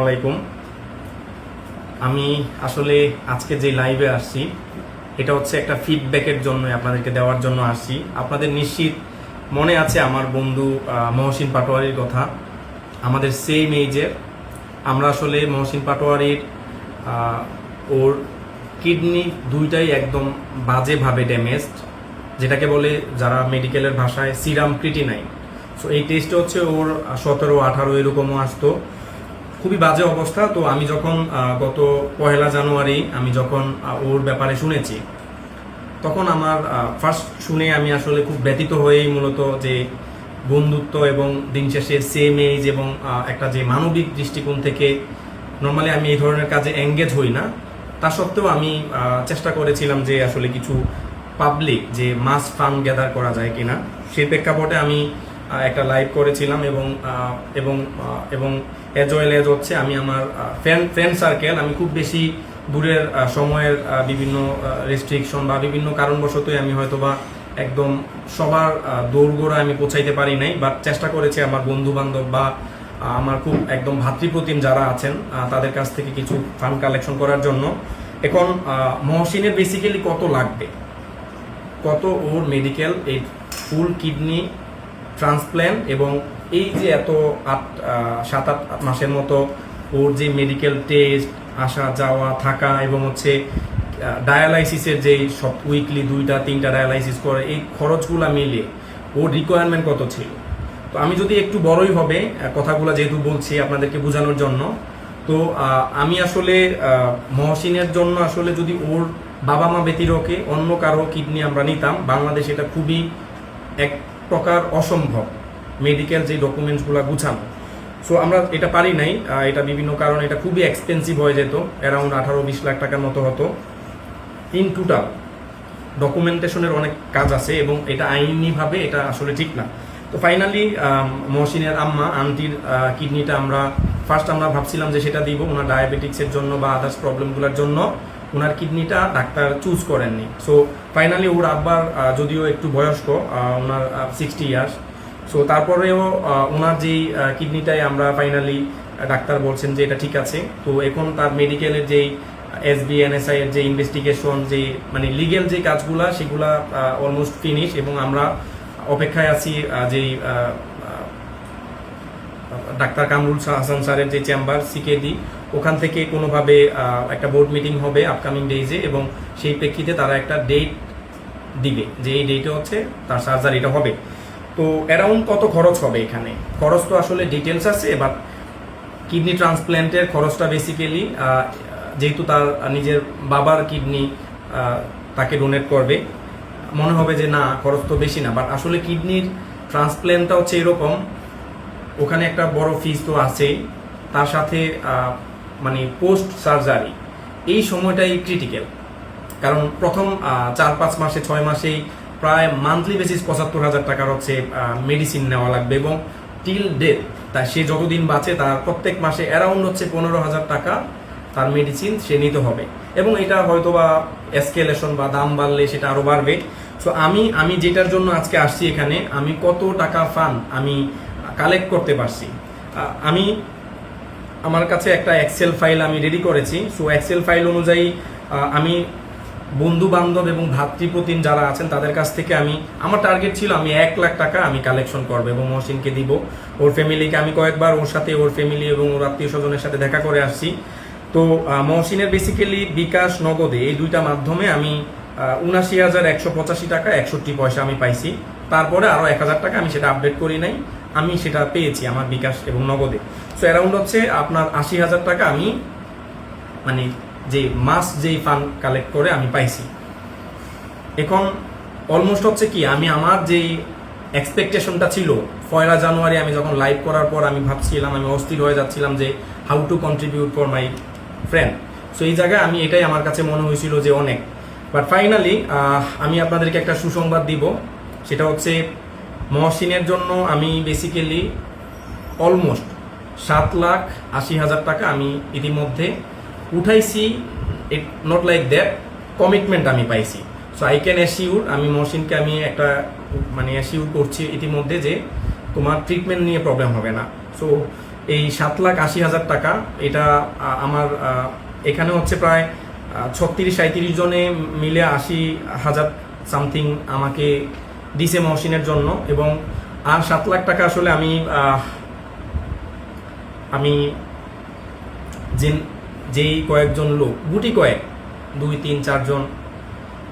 আলাইকুম। আমি আসলে আজকে যে লাইভে আসছি, এটা হচ্ছে একটা ফিডব্যাকের জন্য আপনাদেরকে দেওয়ার জন্য আসছি। আপনাদের নিশ্চিত মনে আছে আমার বন্ধু মহসিন পাটোয়ারির কথা। আমাদের সেম এজের আমরা আসলে মহসিন পাটোয়ারির ওর কিডনি দুইটাই একদম বাজেভাবে ড্যামেজড যেটাকে বলে যারা মেডিকেলের ভাষায় সিরাম ক্রিটিনাইন সো এই টেস্টে হচ্ছে ওর সতেরো আঠারো এরকমও আসতো। খুবই বাজে অবস্থা। তো আমি যখন গত পহেলা জানুয়ারি আমি যখন ওর ব্যাপারে শুনেছি, তখন আমার ফার্স্ট শুনে আমি আসলে খুব ব্যতীত হয়েই মূলত যে বন্ধুত্ব এবং দিন শেষে সেম এজ এবং একটা যে মানবিক দৃষ্টিকোণ থেকে নর্মালি আমি এই ধরনের কাজে এঙ্গেজ হই না। তা সত্ত্বেও আমি চেষ্টা করেছিলাম যে আসলে কিছু পাবলিক যে মাস ফান্ড গ্যাদার করা যায় কিনা, সেই প্রেক্ষাপটে আমি একটা লাইভ করেছিলাম এবং এবং এবং এজ ওয়েল এজ হচ্ছে আমি আমার ফ্রেন্ড ফ্রেন্ড সার্কেল আমি খুব বেশি দূরের সময়ের বিভিন্ন রেস্ট্রিকশন বা বিভিন্ন কারণবশতই আমি হয়তো বা একদম সবার দৌড়গোড়া আমি পৌঁছাইতে পারি নাই বাট চেষ্টা করেছি আমার বন্ধু বান্ধব বা আমার খুব একদম ভাতৃপ্রতিম যারা আছেন তাদের কাছ থেকে কিছু ফান্ড কালেকশন করার জন্য। এখন মহসিনের বেসিক্যালি কত লাগবে? কত ওর মেডিকেল এই ফুল কিডনি ট্রান্সপ্ল্যান্ট এবং এই যে এত আট সাত, আট মাসের মতো ওর যে মেডিকেল টেস্ট আসা, যাওয়া, থাকা এবং হচ্ছে ডায়ালাইসিসের যে সব উইকলি দুইটা, তিনটা ডায়ালাইসিস করে, এই খরচগুলো মিলিয়ে ওর রিকোয়ারমেন্ট কত ছিল? তো আমি যদি একটু বড়ই হবে কথাগুলো যেহেতু বলছি আপনাদেরকে বোঝানোর জন্য, তো আমি আসলে মহসিনের জন্য আসলে যদি ওর বাবা মা ব্যতিরকে অন্য কারও কিডনি আমরা নিতাম, বাংলাদেশ এটা খুবই এক প্রকার অসম্ভব। মেডিকেল যে ডকুমেন্টসগুলো গুছানো। সো আমরা এটা পারি নাই। এটা বিভিন্ন কারণে এটা খুবই এক্সপেন্সিভ হয়ে যেত। অ্যারাউন্ড আঠারো, বিশ লাখ টাকার মতো হতো। ইন টোটাল ডকুমেন্টেশনের অনেক কাজ আছে এবং এটা আইনিভাবে এটা আসলে ঠিক না। তো ফাইনালি মহসিনের আম্মা, আন্টির কিডনিটা আমরা ফার্স্ট আমরা ভাবছিলাম যে সেটা দিব। ওনার ডায়াবেটিক্সের জন্য বা আদার্স প্রবলেমগুলোর জন্য। ওনার কিডনিটা ডাক্তার চুজ করেননি। সো ফাইনালি ওর আব্বার যদিও একটু বয়স্ক ওনার সিক্সটি ইয়ার্স সো তারপরেও ওনার যেই কিডনিটাই আমরা ফাইনালি ডাক্তার বলছেন যে এটা ঠিক আছে। তো এখন তার মেডিকেলের যেই এস বি এনএসআই এর যে ইনভেস্টিগেশন যে মানে লিগেল যে কাজগুলা, সেগুলা অলমোস্ট ফিনিশ এবং আমরা অপেক্ষায় আছি যেই ডাক্তার কামরুল হাসান স্যারের যে চেম্বার সিকেডি ওখান থেকে কোনোভাবে একটা বোর্ড মিটিং হবে আপকামিং ডেইজে এবং সেই প্রেক্ষিতে তারা একটা ডেট দিবে যে এই ডেটে হচ্ছে তার সার্জারিটা হবে। তো অ্যারাউন্ড কত খরচ হবে এখানে? খরচ তো আসলে ডিটেলস আছে বাট কিডনি ট্রান্সপ্ল্যান্টের খরচটা বেসিক্যালি যেহেতু তার নিজের বাবার কিডনি তাকে ডোনেট করবে, মনে হবে যে না, খরচ তো বেশি না বাট আসলে কিডনির ট্রান্সপ্ল্যান্টটা হচ্ছে এরকম। ওখানে একটা বড় ফিজ তো আছেই। তার সাথে মানে পোস্ট সার্জারি এই সময়টাই ক্রিটিক্যাল কারণ প্রথম চার পাঁচ মাসে, ছয় মাসেই প্রায় মান্থলি বেসিস পঁচাত্তর হাজার টাকার হচ্ছে মেডিসিন নেওয়া লাগবে এবং টিল ডেথ তাই সে যতদিন বাঁচে তার প্রত্যেক মাসে অ্যারাউন্ড হচ্ছে পনেরো হাজার টাকা তার মেডিসিন সে নিতে হবে। এবং এটা হয়তো বা এসকেলেশন বা দাম বাড়লে সেটা আরও বাড়বে। সো আমি আমি যেটার জন্য আজকে আসছি এখানে, আমি কত টাকা ফান আমি কালেক্ট করতে পারছি। আমি আমার কাছে একটা এক্সেল ফাইল আমি রেডি করেছি। সো এক্সেল ফাইল অনুযায়ী আমি বন্ধু বান্ধব এবং ভাতৃপ্রতিম যারা আছেন, তাদের কাছ থেকে আমি, আমার টার্গেট ছিল আমি এক লাখ টাকা আমি কালেকশন করব এবং মহসিনকে দিব। ওর ফ্যামিলিকে আমি কয়েকবার ওর সাথে, ওর ফ্যামিলি এবং ওর আত্মীয় স্বজনের সাথে দেখা করে আসছি। তো মহসিনের বেসিক্যালি বিকাশ, নগদে এই দুইটা মাধ্যমে আমি উনাশি হাজার একশো পঁচাশি টাকা, একষট্টি পয়সা আমি পাইছি। তারপরে আরও এক হাজার টাকা আমি সেটা আপডেট করি নাই। আমি সেটা পেয়েছি আমার বিকাশ এবং নগদে। সো অ্যারাউন্ড হচ্ছে আপনার আশি হাজার টাকা আমি মানে যে মাস যেই ফান্ড কালেক্ট করে আমি পাইছি। এখন অলমোস্ট হচ্ছে কি, আমি আমার যেই এক্সপেকটেশনটা ছিল, পয়লা জানুয়ারি আমি যখন লাইভ করার পর আমি ভাবছিলাম, আমি অস্থির হয়ে যাচ্ছিলাম যে how to contribute for my friend so এই জায়গায় আমি এটাই আমার কাছে মনে হয়েছিল যে অনেক। বাট ফাইনালি আমি আপনাদেরকে একটা সুসংবাদ দিব। সেটা হচ্ছে মহসিনের জন্য আমি বেসিক্যালি অলমোস্ট সাত লাখ আশি হাজার টাকা আমি ইতিমধ্যে উঠাইছি। It not like that commitment আমি পাইছি। সো আই ক্যান অ্যাসিউর আমি মহসিনকে আমি একটা মানে অ্যাসিউর করছি ইতিমধ্যে যে তোমার ট্রিটমেন্ট নিয়ে প্রবলেম হবে না। সো এই সাত লাখ আশি হাজার টাকা, এটা আমার এখানে হচ্ছে প্রায় ছত্রিশ সাঁত্রিশ জনে মিলে আশি হাজার সামথিং আমাকে দিছে মহসিনের জন্য এবং, আর সাত লাখ টাকা আসলে আমি আমি যে যেই কয়েকজন লোক, গুটি কয়েক, দুই, তিন, চারজন,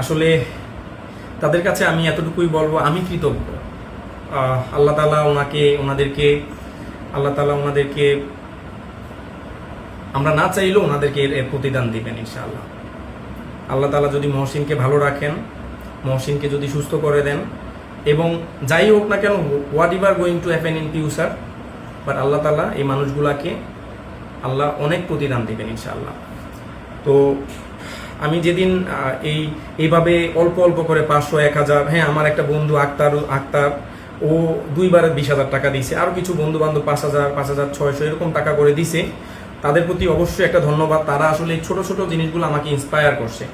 আসলে তাদের কাছে আমি এতটুকুই বলব, আমি কৃতজ্ঞ। আল্লাহ তালা ওনাকে, ওনাদেরকে, আল্লাহ তালা ওনাদেরকে, আমরা না চাইলেও ওনাদেরকে এর প্রতিদান দিবেন, ইনশাআল্লাহ। আল্লাহ তালা যদি মহসিনকে ভালো রাখেন, মহসিনকে যদি সুস্থ করে দেন এবং যাই হোক না কেন whatever going to happen in future but Allah Tala এই মানুষগুলাকে আল্লাহ অনেক প্রতিদান দিবেন ইনশাআল্লাহ। তো আমি যেদিন এই, এইভাবে অল্প অল্প করে পাঁচশো, এক হাজার হ্যাঁ আমার একটা বন্ধু আক্তার আক্তার, ও দুইবার বিশ হাজার টাকা দিছে আরও কিছু বন্ধু বান্ধব পাঁচ হাজার পাঁচ হাজার, ছয়শো এরকম টাকা করে দিছে তাদের প্রতি অবশ্যই একটা ধন্যবাদ। তারা আসলে এই ছোট ছোট জিনিসগুলো আমাকে ইন্সপায়ার করছে।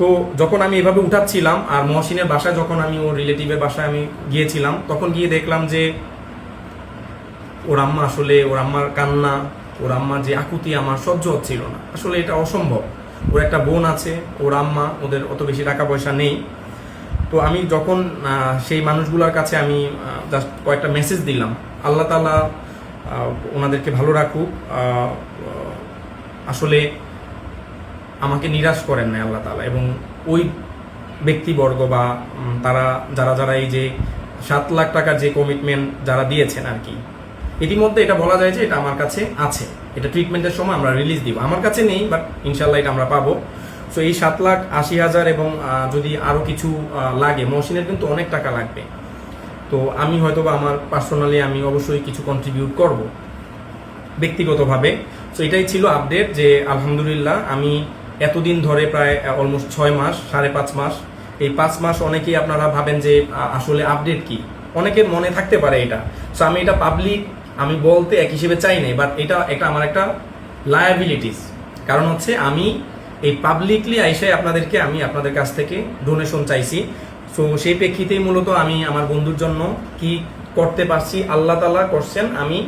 তো যখন আমি এভাবে উঠাচ্ছিলাম আর মহসিনের বাসায় যখন আমি ওর রিলেটিভের বাসায় আমি গিয়েছিলাম, তখন গিয়ে দেখলাম যে ওর আম্মা আসলে, ওর আম্মার কান্না, ওর আম্মার যে আকুতি আমার সহ্য হচ্ছিল না। আসলে এটা অসম্ভব। ওর একটা বোন আছে, ওর আম্মা, ওদের অত বেশি টাকা পয়সা নেই। তো আমি যখন সেই মানুষগুলোর কাছে আমি জাস্ট কয়েকটা মেসেজ দিলাম, আল্লাহ তালা ওনাদেরকে ভালো রাখুক আসলে আমাকে নিরাশ করেন না আল্লাহ তালা এবং ওই ব্যক্তিবর্গ বা তারা, যারা যারা এই যে সাত লাখ টাকার যে কমিটমেন্ট যারা দিয়েছেন আর কি, ইতিমধ্যে এটা বলা যায় যে এটা আমার কাছে আছে। এটা ট্রিটমেন্টের সময় আমরা রিলিজ দিব। আমার কাছে নেই বাট ইনশাল্লাহ এটা আমরা পাবো। সো এই সাত লাখ আশি হাজার এবং যদি আরও কিছু লাগে, মহসিনের কিন্তু অনেক টাকা লাগবে। তো আমি হয়তো বা আমার পার্সোনালি আমি অবশ্যই কিছু কন্ট্রিবিউট করব, ব্যক্তিগতভাবে। সো এটাই ছিল আপডেট যে আলহামদুলিল্লাহ আমি এতদিন ধরে প্রায় অলমোস্ট ছয় মাস, সাড়ে পাঁচ মাস। এই পাঁচ মাস অনেকেই আপনারা ভাবেন যে আসলে আপডেট কি? অনেকের মনে থাকতে পারে এটা। সো আমি এটা পাবলিক আমি বলতে এক হিসেবে চাই নাই বাট এটা এটা আমার একটা লায়াবিলিটিস কারণ হচ্ছে আমি এই পাবলিকলি আইসাই আপনাদেরকে, আমি আপনাদের কাছ থেকে ডোনেশন চাইছি। সো সেই প্রেক্ষিতেই মূলত আমি আমার বন্ধুর জন্য কি করতে পারছি, আল্লাহ তালা করছেন, আমি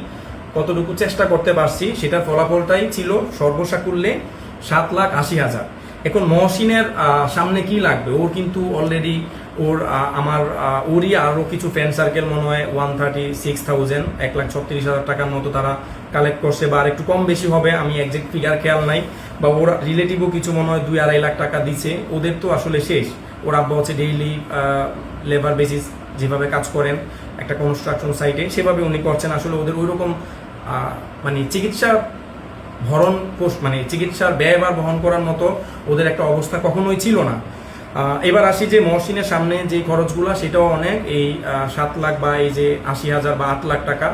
কতটুকু চেষ্টা করতে পারছি, সেটার ফলাফলটাই ছিল সর্বসাকুল্যে সাত লাখ আশি হাজার। এখন মহসিনের সামনে কি লাগবে? ওর কিন্তু অলরেডি ওর আমার ওরই আরও কিছু ফ্রেন্ড সার্কেল মনে হয় ওয়ান থার্টি সিক্স থাউজেন্ড এক লাখ ছত্রিশ হাজার টাকার মতো তারা কালেক্ট করছে বা আর একটু কম বেশি হবে আমি একজ্যাক্ট ফিগার খেয়াল নাই। বা ওর রিলেটিভও কিছু মনে হয় দুই আড়াই লাখ টাকা দিছে। ওদের তো আসলে শেষ। ওর আব্বা হচ্ছে ডেইলি লেবার বেসিস যেভাবে কাজ করেন একটা কনস্ট্রাকশন সাইটে সেভাবে উনি করছেন। আসলে ওদের ওইরকম আহ, মানে চিকিৎসা ভরণ পোষ মানে চিকিৎসার ব্যয়ভার বহন করার মতো ওদের একটা অবস্থা কখনোই ছিল না। এবার আসি যে মহসিনের সামনে যে খরচগুলো, সেটাও অনেক। এই সাত লাখ বা এই যে আশি হাজার বা আট লাখ টাকা,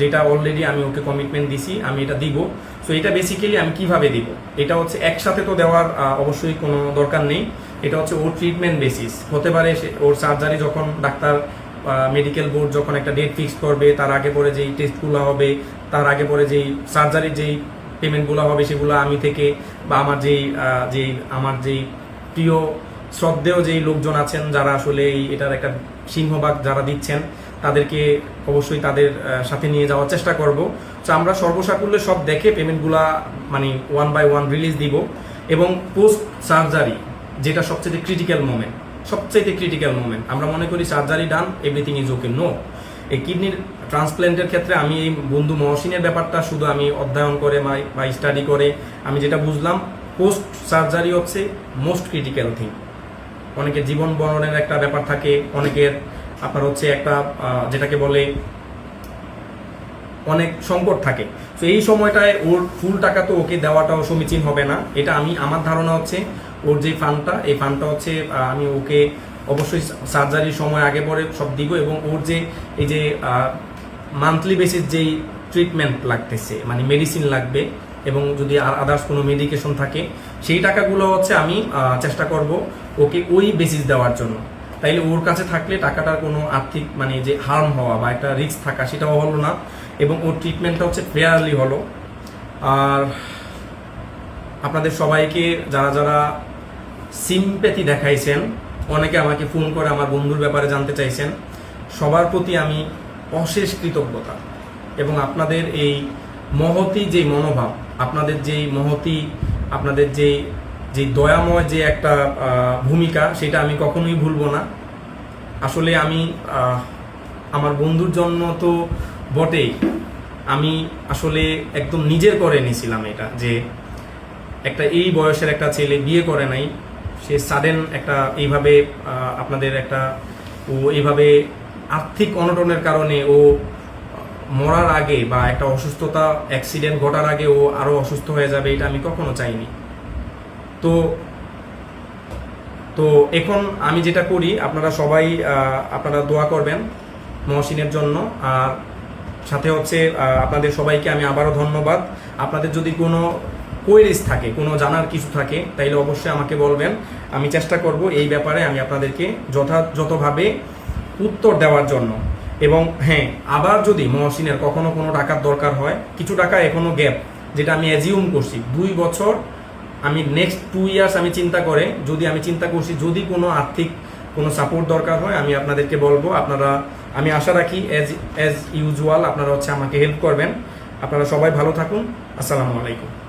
যেটা অলরেডি আমি ওকে কমিটমেন্ট দিছি, আমি এটা দিব। সো এটা বেসিক্যালি আমি কীভাবে দিব? এটা হচ্ছে একসাথে তো দেওয়ার অবশ্যই কোনো দরকার নেই। এটা হচ্ছে ওর ট্রিটমেন্ট বেসিস হতে পারে ওর সার্জারি যখন ডাক্তার মেডিকেল বোর্ড যখন একটা ডেট ফিক্স করবে, তার আগে পরে যেই টেস্টগুলো হবে, তার আগে পরে যেই সার্জারির যেই পেমেন্টগুলো হবে, সেগুলো আমি থেকে বা আমার যেই যেই, আমার যেই প্রিয় শ্রদ্ধেয় যেই লোকজন আছেন, যারা আসলে এই, এটার একটা সিংহভাগ যারা দিচ্ছেন, তাদেরকে অবশ্যই তাদের সাথে নিয়ে যাওয়ার চেষ্টা করব। তো আমরা সর্বসাকুল্যে সব দেখে পেমেন্টগুলা মানে ওয়ান বাই ওয়ান রিলিজ দিব এবং পোস্ট সার্জারি যেটা সবচেয়ে ক্রিটিক্যাল মোমেন্ট সবচেয়ে ক্রিটিক্যাল মোমেন্ট আমরা মনে করি surgery done everything is okay no এই কিডনির ট্রান্সপ্ল্যান্টের ক্ষেত্রে আমি এই বন্ধু মহসিনের ব্যাপারটা শুধু আমি অধ্যয়ন করে বা স্টাডি করে আমি যেটা বুঝলাম পোস্ট সার্জারি হচ্ছে মোস্ট ক্রিটিক্যাল থিং অনেকের জীবন বরণের একটা ব্যাপার থাকে, অনেকের আপনার হচ্ছে একটা যেটাকে বলে অনেক সংকট থাকে। তো এই সময়টায় ওর ফুল টাকা তো ওকে দেওয়াটাও সমীচীন হবে না। এটা আমি, আমার ধারণা হচ্ছে ওর যে ফান্ডটা এই ফান্ডটা হচ্ছে আমি ওকে অবশ্যই সার্জারির সময় আগে পরে সব দিব এবং ওর যে এই যে মান্থলি বেসিস যেই ট্রিটমেন্ট লাগতেছে মানে মেডিসিন লাগবে এবং যদি আর আদার্স কোনো মেডিকেশন থাকে, সেই টাকাগুলো হচ্ছে আমি চেষ্টা করব ওকে ওই বেসিস দেওয়ার জন্য। তাইলে ওর কাছে থাকলে টাকাটার কোনো আর্থিক মানে যে হার্ম হওয়া বা একটা রিস্ক থাকা সেটাও হলো না এবং ওর ট্রিটমেন্টটা হচ্ছে ফেয়ারলি হলো। আর আপনাদের সবাইকে যারা যারা সিম্প্যাথি দেখাইছেন অনেকে আমাকে ফোন করে আমার বন্ধুর ব্যাপারে জানতে চাইছেন। সবার প্রতি আমি অশেষ কৃতজ্ঞতা এবং আপনাদের এই মহতি যে মনোভাব, আপনাদের যেই মহতি, আপনাদের যে যে দয়াময় যে একটা ভূমিকা, সেটা আমি কখনোই ভুলবো না। আসলে আমি আমার বন্ধুর জন্য তো বটেই। আমি আসলে একদম নিজের করে নিয়েছিলাম এটা যে একটা এই বয়সের একটা ছেলে বিয়ে করে নাই। সে সাডেন একটা এইভাবে আপনাদের একটা, ও এইভাবে আর্থিক অনটনের কারণে ও মরার আগে বা একটা অসুস্থতা অ্যাক্সিডেন্ট ঘটার আগে ও আরও অসুস্থ হয়ে যাবে, এটা আমি কখনো চাইনি। তো তো এখন আমি যেটা করি, আপনারা সবাই আপনারা দোয়া করবেন মহসিনের জন্য। আর সাথে হচ্ছে আপনাদের সবাইকে আমি আবারও ধন্যবাদ। আপনাদের যদি কোনো কোয়েরিজ থাকে, কোনো জানার কিছু থাকে, তাইলে অবশ্যই আমাকে বলবেন। আমি চেষ্টা করব এই ব্যাপারে আমি আপনাদেরকে যথাযথভাবে উত্তর দেওয়ার জন্য। এবং হ্যাঁ আবার যদি মহসিনের কখনো কোনো টাকার দরকার হয়, কিছু টাকা এখনও গ্যাপ, যেটা আমি অ্যাজিউম করছি, দুই বছর, আমি নেক্সট টু ইয়ার্স আমি চিন্তা করে, যদি আমি চিন্তা করছি যদি কোনো আর্থিক কোনো সাপোর্ট দরকার হয়, আমি আপনাদেরকে বলব, আপনারা, আমি আশা রাখি অ্যাজ অ্যাজ ইউজুয়াল আপনারা হচ্ছে আমাকে হেল্প করবেন। আপনারা সবাই ভালো থাকুন। আসসালামু আলাইকুম।